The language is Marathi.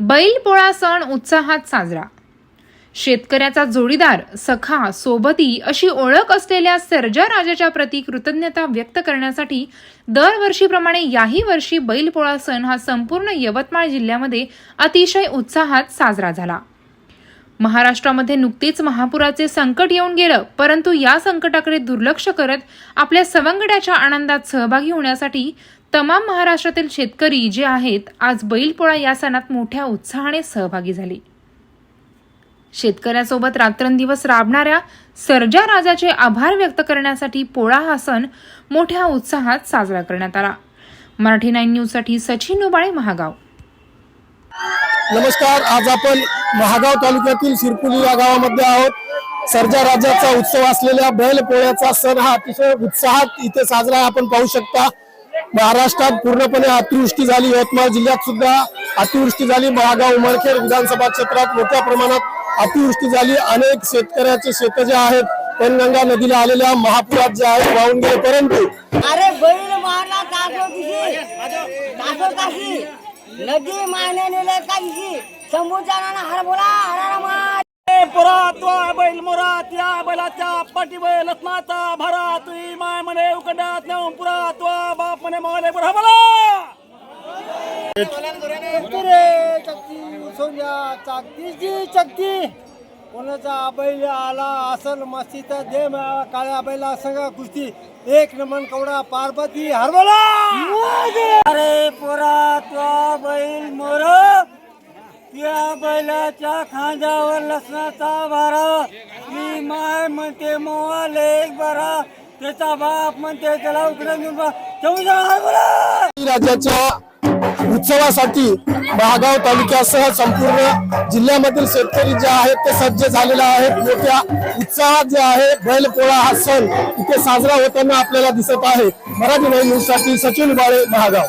बैलपोळा सण उत्साहात साजरा. शेतकऱ्याचा जोडीदार सखा सोबती अशी ओळख असलेल्या सर्जा राजाच्या प्रती कृतज्ञता व्यक्त करण्यासाठी दरवर्षीप्रमाणे याही वर्षी बैलपोळा सण हा संपूर्ण यवतमाळ जिल्ह्यामध्ये अतिशय उत्साहात साजरा झाला. महाराष्ट्रामध्ये नुकतीच महापुराचे संकट येऊन गेलं परंतु या संकटाकडे दुर्लक्ष करत आपल्या सवंगड्याच्या आनंदात सहभागी होण्यासाठी तमाम महाराष्ट्रातील शेतकरी जे आहेत आज बैलपोळा या सणात मोठ्या उत्साहाने सहभागी झाले. शेतकऱ्यासोबत रात्रंदिवस राबणाऱ्या सर्जा राजाचे आभार व्यक्त करण्यासाठी पोळा हा सण मोठ्या उत्साहात साजरा करण्यात आला. मराठी नाईन न्यूजसाठी सचिन उबाळे महागाव. नमस्कार आज आपण महागाव तालुक्यातील शिरपुली या गावामध्ये आहोत. सर्जा राजाचा उत्सव असलेल्या बैल पोळ्याचा सण हा अतिशय उत्साहात इथे साजरा आपण पाहू शकता. महाराष्ट्रात पूर्णपणे अतिवृष्टी झाली. यवतमाळ जिल्ह्यात सुद्धा अतिवृष्टी झाली. महागाव उमरखेड विधानसभा क्षेत्रात मोठ्या प्रमाणात अतिवृष्टी झाली. अनेक शेतकऱ्याचे शेत जे आहेत पेनगंगा नदीला आलेल्या महापुरात जे आहेत वाहून गेले. परंतु अरे नदी मायने नेले काशी समुद्राना हर बोला हरारा मार. पुरात वा बैल मुरात या बैलाच्या पाठी बैल भरा. तुई माय म्हणे उकडात नेऊन पुरात वा बाप म्हणे मावले बुरा बोला रे चक्की सोन्या चाकतीची चक्की. कोणाचा बैल आला असल मस्तीचा दे काळ्या बैला सगळा कुस्ती. एक नमन कवडा पार्वती हरबला त्या बैलाच्या खांद्यावर लसणाचा भारा मी माय म्हणते मोवाले एक बरा त्याचा बाप म्हणते त्याला उकडून राज्याच्या उत्सवासाठी महागाव तालुक्यासह संपूर्ण जिल्ह्यामधील शेतकरी जे आहेत ते सज्ज झालेले आहेत. मोठ्या उत्साहात जे आहे बैलपोळा हा सण इथे साजरा होताना आपल्याला दिसत आहे. मराठी न्यूजसाठी सचिन बाळे महागाव.